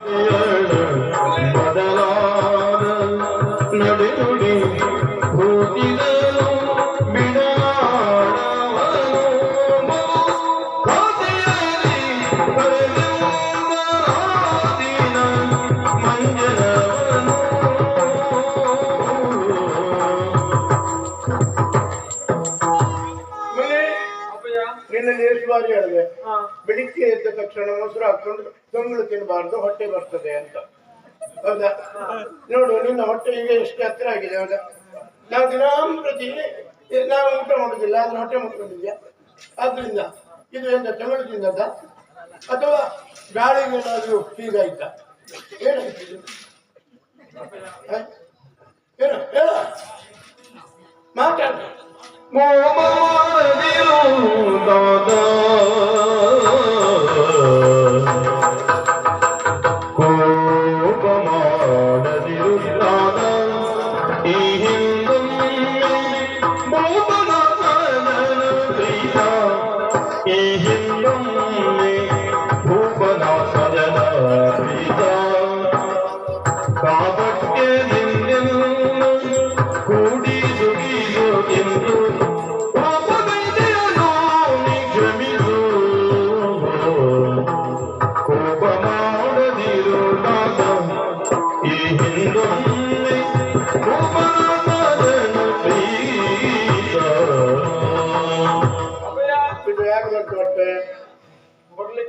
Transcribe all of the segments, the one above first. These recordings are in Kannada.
you're ಮೊಸರು ಹಾಕೊಂಡು ತೊಂಗಳು ತಿನ್ನಬಾರ್ದು ಹೊಟ್ಟೆ ಬರ್ತದೆ ಅಂತ. ಹೌದಾ? ನೋಡು, ನಿನ್ನ ಹೊಟ್ಟೆ ಈಗ ಎಷ್ಟು ಹತ್ತಿರ ಆಗಿದೆ, ಹೌದಾ? ನಾವು ದಿನಾಂಪ್ರತಿ ನಾವು ಊಟ ಮಾಡುದಿಲ್ಲ ಅದ್ರ ಹೊಟ್ಟೆ ಮುಟ್ಕೊಂಡಿದ್ಯಾ? ಆದ್ರಿಂದ, ಇದು ಎಂತ ತೊಂಗಳು ತಿನ್ನದ? ಅಥವಾ ಗಾಳಿ ಏನಾದ್ರೂ ಹೀಗಾಯ್ತಾ ಏನಾಯ್ತು? ಏನು ಹೇಳ. ಮಾತಾಡ.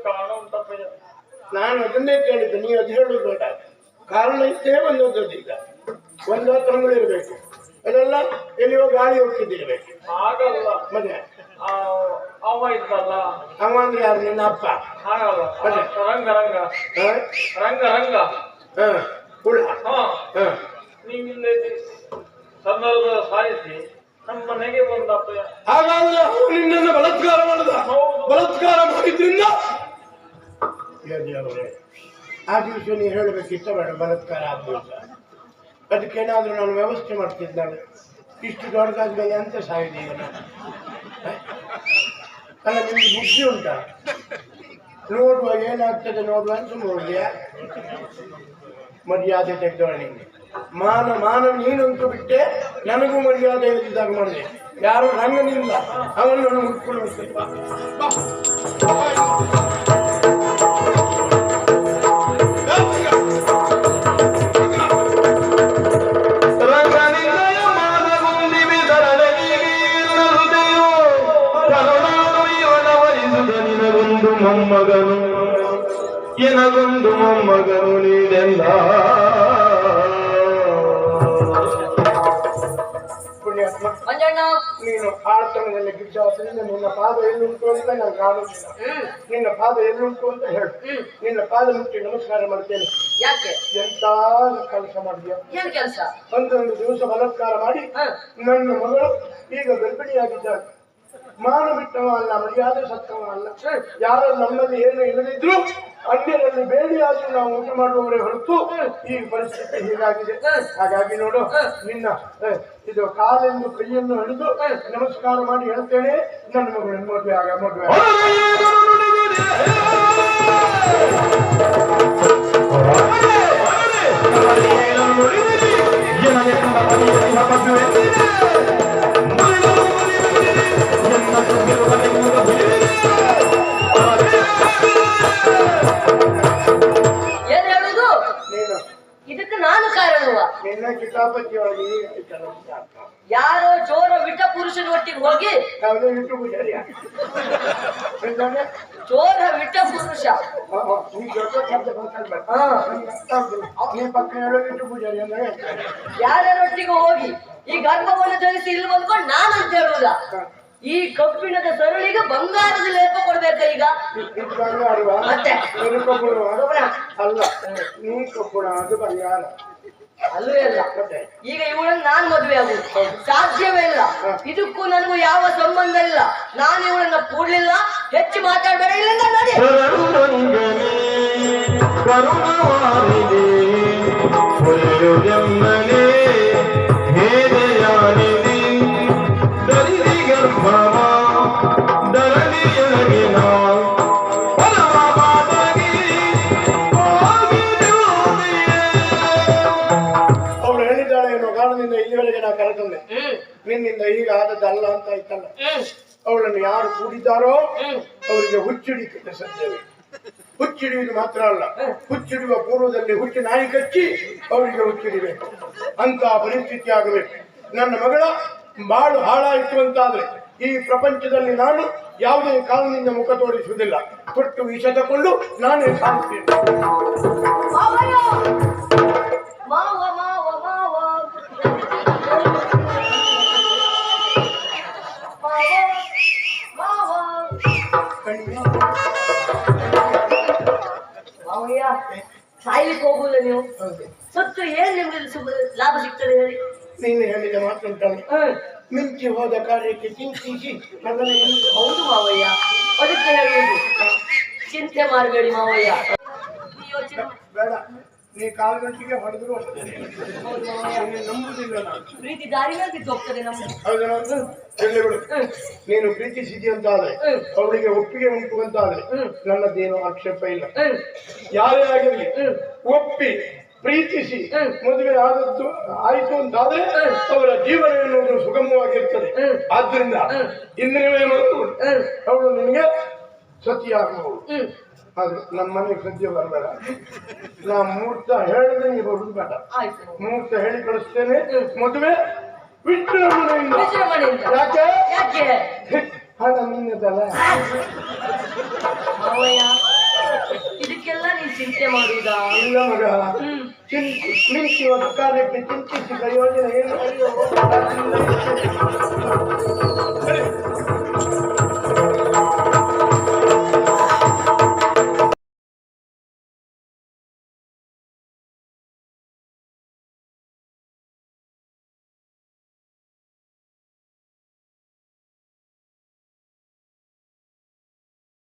ಕಾರಣ ಉಂಟಪ್ಪಯ್ಯ ನಾನು ಅದನ್ನೇ ಕೇಳಿದ್ದೆ ನೀವು ಅದು ಹೇಳುದು ಬೇಡ. ಕಾರಣ ಇಷ್ಟೇ ಬಂದದ್ದು ಈಗ. ಒಂದು ತೊಂದರೆ ಇರಬೇಕು. ಅದೆಲ್ಲ ಎಲ್ಲಿಯೋ ಗಾಳಿ ಹೋಗ್ತಿದ್ದಿರ್ಬೇಕು ಹಾಗಲ್ಲ. ಮನೆ. ಆ, ಅವ ಇದ್ದಲ್ಲ. ಅವ ಅಂದ್ರೆ ಯಾರು? ನಿನ್ನ ಅಪ್ಪ. ಹಾಗಲ್ಲ. ಅದೇ. ರಂಗ ರಂಗ? ರಂಗ ರಂಗ. ಹ ಹುಳ. ಹಾ. ನೀವಿಲ್ಲ ಸಂದರ್ಭ ಸಾರಿಸಿ ನಮ್ಮ ಮನೆಗೆ ಬಂದ ಅಪ್ಪಯ್ಯ. ಹಾಗಾದ್ರೆ ಅವರು ನಿನ್ನನ್ನು ಬಲಾತ್ಕಾರ ಮಾಡಿದ. ಬಲಾತ್ಕಾರ ಮಾಡಿದ್ರಿಂದ ದೇವರೇ, ಆ ದಿವಸ ನೀವು ಹೇಳಬೇಕಿತ್ತ ಬೇಡ ಬಲತ್ಕಾರ ಆ ದಿವಸ. ಅದಕ್ಕೇನಾದ್ರೂ ನಾನು ವ್ಯವಸ್ಥೆ ಮಾಡ್ತಿದ್ದಾಳೆ ಇಷ್ಟು ದೊಡ್ಡದಾದ್ಮೇಲೆ ಅಂತ ಸಾಯಿದೆ ನಾನು ಅಲ್ಲ ನಿಮಗೆ ಬುದ್ಧಿ ಉಂಟಾ? ನೋಡುವ ಏನಾಗ್ತದೆ ನೋಡುವ ಅಂತ ನೋಡಿದ್ಯಾ ಮರ್ಯಾದೆ ತೆಗೆದವಳು ನಿಮಗೆ ಮಾನ ಮಾನ ನೀನಂತೂ ಬಿಟ್ಟೆ ನನಗೂ ಮರ್ಯಾದೆ ಇದ್ದಾಗ ಮಾಡಿದೆ. ಯಾರು ರಂಗನಿಲ್ಲ ಅವನನ್ನು ಮುಟ್ಕೊಂಡು ಮೊಮ್ಮಗನು ನೀನೆಲ್ಲ. ಪುಣ್ಯಾತ್ಮ ನೀನು ಆಳ್ತನದಲ್ಲಿ ಗಿಡ್ಡಾದ್ರಿಂದ ನಿನ್ನ ಪಾದ ಎಲ್ಲುಂಟು ಅಂತ ನಾನು ಕಾಣುತ್ತಿಲ್ಲ ನಿನ್ನ ಪಾದ ಎಲ್ಲುಂಟು ಅಂತ ಹೇಳು. ನಿನ್ನ ಪಾದ ಮುಟ್ಟಿ ನಮಸ್ಕಾರ ಮಾಡ್ತೇನೆ. ಯಾಕೆ? ಎಂತ ಕೆಲಸ ಮಾಡಿದ್ಯಾ? ಏನ್ ಕೆಲಸ? ಒಂದೊಂದು ದಿವಸ ಬಲತ್ಕಾರ ಮಾಡಿ ನನ್ನ ಮಗಳು ಈಗ ಗರ್ಭಿಣಿಯಾಗಿದ್ದಾಳೆ. ಮಾನ ಬಿಟ್ಟವ ಅಲ್ಲ ಮರ್ಯಾದೆ ಸತ್ತವ ಅಲ್ಲ. ಯಾರು ನಮ್ಮಲ್ಲಿ ಏನು ಇಲ್ಲದಿದ್ರು ಅನ್ಯರಲ್ಲಿ ಬೇಡಿಯಾಗಿ ನಾವು ಊಟ ಮಾಡುವವರೇ ಹೊರತು ಈ ಪರಿಸ್ಥಿತಿ ಹೀಗಾಗಿದೆ. ಹಾಗಾಗಿ ನೋಡು ನಿನ್ನ ಇದು ಕಾಲೆಂದು ಕೈಯನ್ನು ಹಿಡಿದು ನಮಸ್ಕಾರ ಮಾಡಿ ಹೇಳ್ತೇನೆ ನನ್ನ ಮಗಳು ಮದುವೆ ಆಗ ಮದುವೆ ಚೋರ ವಿಟ್ಟ. ನಂಗೆ ಅರ್ಥ ಆಗುದಿಲ್ಲ. ನೀ ಪಕ್ಕ ಹೇಳೋ ವಿಟ್ಟು ಪೂಜಾರಿ ಅಂದ್ರೆ? ಹೇಳ್ತಾರೆ. ಯಾರ್ಯಾರೊಟ್ಟಿಗೆ ಹೋಗಿ ಈ ಗರ್ಭವನ್ನು ಧರಿಸಿ ಇಲ್ಲಿ ಬಂದ್ಕೊಂಡು ನಾನು ಅಂತ ಹೇಳುವುದ? ಈ ಕಬ್ಬಿಣದ ಸರಳಿಗೆ ಬಂಗಾರದ ಲೇಪ ಕೊಡ್ಬೇಕ ಈಗ. ಮತ್ತೆ? ಅಲ್ಲ ನೀ ಕಬ್ಬುಣ ಅದು ಬಂಗಾರ. ಅಲ್ಲವೇ ಅಲ್ಲ ಮತ್ತೆ? ಈಗ ಇವಳನ್ನ ನಾನ್ ಮದುವೆ ಆಗುದು. ಸಾಧ್ಯವೇ ಇಲ್ಲ. ಇದಕ್ಕೂ ನನಗೂ ಯಾವ ಸಂಬಂಧ ಇಲ್ಲ. ನಾನು ಇವಳನ್ನ ಕೂಡ್ಲಿಲ್ಲ ಹೆಚ್ಚು ಮಾತಾಡಬೇಡ ಇಲ್ಲಿಂದ ನೋಡಿ. ಆದದ್ದಲ್ಲ ಅಂತ ಆಯ್ತಲ್ಲ? ಅವಳನ್ನು ಯಾರು ಕೂಡಿದ್ದಾರೋ ಅವರಿಗೆ ಹುಚ್ಚಿಡಿಕ್ಕೆ ಸದ್ಯವೇ ಹುಚ್ಚಿಡಿಯುವುದು ಮಾತ್ರ ಅಲ್ಲ, ಹುಚ್ಚಿಡುವ ಪೂರ್ವದಲ್ಲಿ ಹುಚ್ಚು ನಾಯಿ ಕಚ್ಚಿ ಅವರಿಗೆ ಹುಚ್ಚಿಡಿಬೇಕು ಅಂತ ಪರಿಸ್ಥಿತಿ ಆಗಬೇಕು. ನನ್ನ ಮಗಳ ಬಾಳು ಹಾಳಾಯಿತು ಅಂತಾದ್ರೆ ಈ ಪ್ರಪಂಚದಲ್ಲಿ ನಾನು ಯಾವುದೇ ಕಾರಣದಿಂದ ಮುಖ ತೋರಿಸುವುದಿಲ್ಲ. ಕೊಟ್ಟು ವಿಷ ತಗೊಂಡು ನಾನೇ ಸಾಕ್ತೇನೆ ಲಾಭ ಸಿಗ್ತದೆ ಹೇಳಿ ನೀನು ಹೇಳಿದ ಮಾತುಂಟಲ್ಲ ಹ್ಮ್ ಮಿಂಚಿ ಹೋದ ಕಾರ್ಯಕ್ಕೆ ಚಿಂತಿಸಿ ಮಗನ ಹಿಂದೆ ಹೌದು ಮಾವಯ್ಯ ಅದಕ್ಕೆ ಹೇಳುವುದು ಚಿಂತೆ ಮಾಡಬೇಡಿ ಮಾವಯ್ಯ ಈ ಯೋಚನೆ ಬೇಡ ನೀ ಕಾಲ್ಗಂಟಿಗೆ ಹೊಡೆದ್ರು ಅಷ್ಟೇ ಹೌದು ಮಾವಯ್ಯ. ನೀನು ನಂಬುದಿಲ್ಲ ನಾನು ಪ್ರೀತಿ ದಾರಿ ಮೇಲೆ ಬಿದ್ದು ಹೋಗ್ತದೆ ನಮ್ದು ಹೌದಾ ಇರ್ಲಿ ಬಿಡು ಹ್ಮ್ ನೀನು ಪ್ರೀತಿಸಿದಿ ಅಂತಾದ್ರೆ ಹ್ಮ್. ಅವಳಿಗೆ ಒಪ್ಪಿಗೆ ಉಂಟು ಅಂತಾದ್ರೆ ಹ್ಮ್. ನನ್ನದೇನು ಆಕ್ಷೇಪ ಇಲ್ಲ ಹ್ಮ್ ಯಾರೇ ಆಗಿರ್ಲಿ ಹ್ಮ್. ಒಪ್ಪಿ ಪ್ರೀತಿಸಿ. ಮದುವೆ ಆದದ್ದು ಆಯಿತು ಅಂತಾದ್ರೆ ಅವರ ಜೀವನ ಎನ್ನುವುದು ಸುಗಮವಾಗಿರ್ತದೆ. ಆದ್ರಿಂದ. ಇಂದ್ರಿಯವೇ ಮತ್ತು ಅವಳು ನಿನಗೆ ಸತಿಯಾಗುವವಳು ಅದು ನಮ್ಮ ಮನೆಗೆ ಸದ್ಯ ಬರಬೇಡ. ನಾ ಮುಹೂರ್ತ ಹೇಳಿದ್ರೆ ನೀವು ಬರುದು ಬೇಡ ಮುಹೂರ್ತ ಹೇಳಿ ಕಳಿಸ್ತೇನೆ. ಮದುವೆ ವಿಜೃಂಭಣೆಯಿಂದ. ಯಾಕೆ? ಯಾಕೆ? ಹಣ ನಿನ್ನದಲ್ಲ ಇದಕ್ಕೆಲ್ಲ ನೀನ್ ಚಿಂತೆ ಮಾಡುವುದಾ? ಇಲ್ಲ ಮಗ. ತಿಳಿಸುವ ಕಾರ್ಯಕ್ಕೆ ಚಿಂತಿಸಿದ ಯೋಜನೆ ಏನು